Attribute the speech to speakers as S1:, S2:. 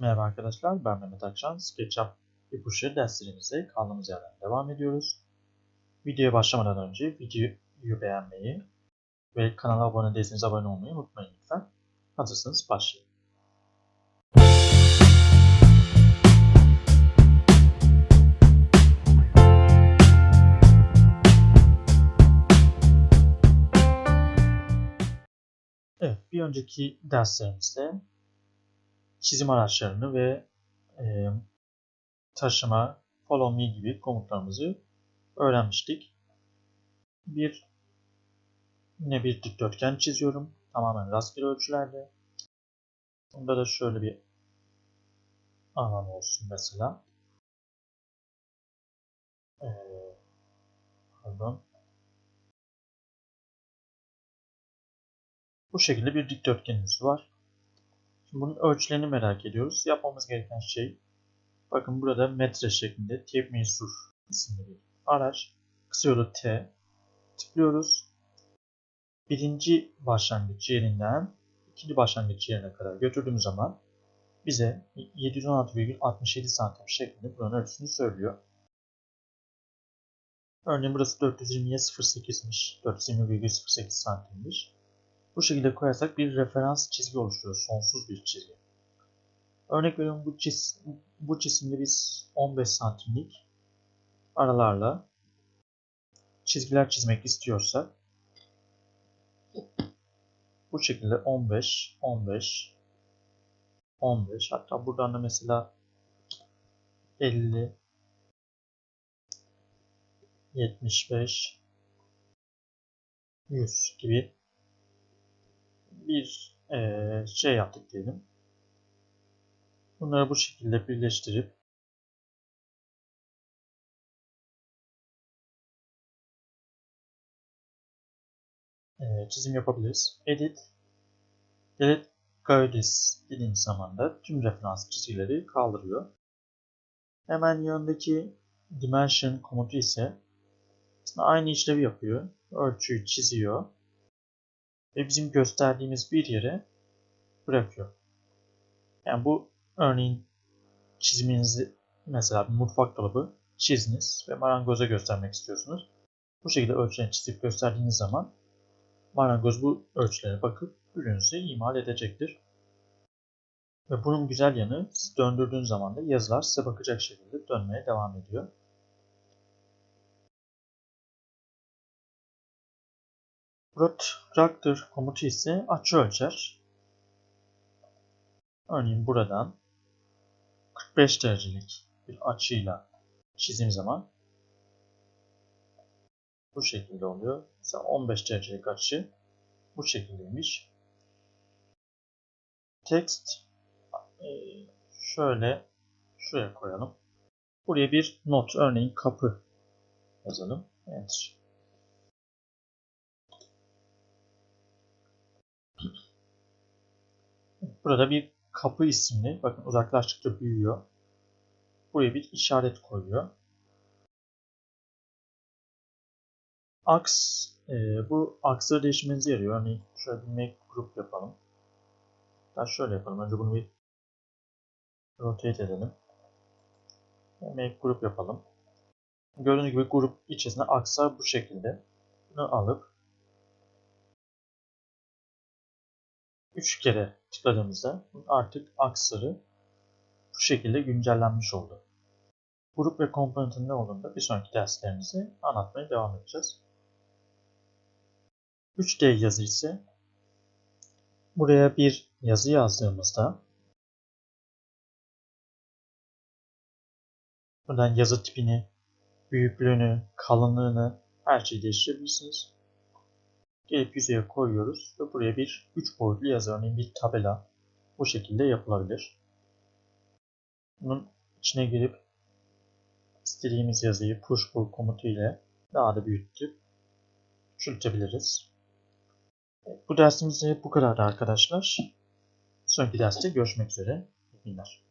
S1: Merhaba arkadaşlar, ben Mehmet Akşan. SketchUp ipuçları derslerimize kaldığımız yerden devam ediyoruz. Videoya başlamadan önce videoyu beğenmeyi ve kanala abone değilseniz abone olmayı unutmayın lütfen. Hazırsanız başlayalım. Evet, bir önceki derslerimizde çizim araçlarını ve e, taşıma, follow me gibi komutlarımızı öğrenmiştik. Bir yine bir dikdörtgen çiziyorum. Tamamen rastgele ölçülerde. Bunda da şöyle bir alan olsun mesela. Ee, pardon. Bu şekilde bir dikdörtgenimiz var. Şimdi bunun ölçülerini merak ediyoruz. Yapmamız gereken şey bakın burada metre şeklinde tape measure isimli bir araç. Kısa T tıklıyoruz. Birinci başlangıç yerinden ikinci başlangıç yerine kadar götürdüğümüz zaman bize 716,67 santim şeklinde buranın ölçüsünü söylüyor. Örneğin burası 420'ye 0.8'miş. 420,08 santimmiş. Bu şekilde koyarsak bir referans çizgi oluşturuyor. Sonsuz bir çizgi. Örnek veriyorum bu, çiz, bu çizimde biz 15 santimlik aralarla çizgiler çizmek istiyorsak bu şekilde 15, 15, 15 hatta buradan da mesela 50, 75, 100 gibi bir e, şey yaptık diyelim. Bunları bu şekilde birleştirip e, çizim yapabiliriz. Edit Delete Guides dediğim zaman da tüm referans çizgileri kaldırıyor. Hemen yanındaki Dimension komutu ise aynı işlevi yapıyor. Ölçüyü çiziyor ve bizim gösterdiğimiz bir yere bırakıyor. Yani bu örneğin çiziminizi mesela bir mutfak dolabı çizdiniz ve marangoza göstermek istiyorsunuz. Bu şekilde ölçülerini çizip gösterdiğiniz zaman marangoz bu ölçülere bakıp ürününüzü imal edecektir. Ve bunun güzel yanı siz döndürdüğünüz zaman da yazılar size bakacak şekilde dönmeye devam ediyor. Protractor komutu ise açı ölçer. Örneğin buradan 45 derecelik bir açıyla çizdiğim zaman bu şekilde oluyor. Mesela 15 derecelik açı bu şekildeymiş. Text e, şöyle şuraya koyalım. Buraya bir not örneğin kapı yazalım. Enter. Burada bir kapı isimli, bakın uzaklaştıkça büyüyor. Buraya bir işaret koyuyor. Aks, e, bu aksları değiştirmenize yarıyor. Örneğin şöyle bir make group yapalım. Hatta şöyle yapalım. Önce bunu bir rotate edelim. Make group yapalım. Gördüğünüz gibi grup içerisinde akslar bu şekilde. Bunu alıp 3 kere tıkladığımızda artık aksları bu şekilde güncellenmiş oldu. Grup ve komponentin ne olduğunu bir sonraki derslerimizde anlatmaya devam edeceğiz. 3D yazı ise buraya bir yazı yazdığımızda buradan yazı tipini, büyüklüğünü, kalınlığını her şeyi değiştirebilirsiniz gelip yüzeye koyuyoruz ve buraya bir 3 boyutlu yazı örneğin bir tabela bu şekilde yapılabilir. Bunun içine girip istediğimiz yazıyı push pull komutu ile daha da büyütüp küçültebiliriz. Bu dersimiz bu kadar arkadaşlar. Sonraki derste görüşmek üzere. İyi günler.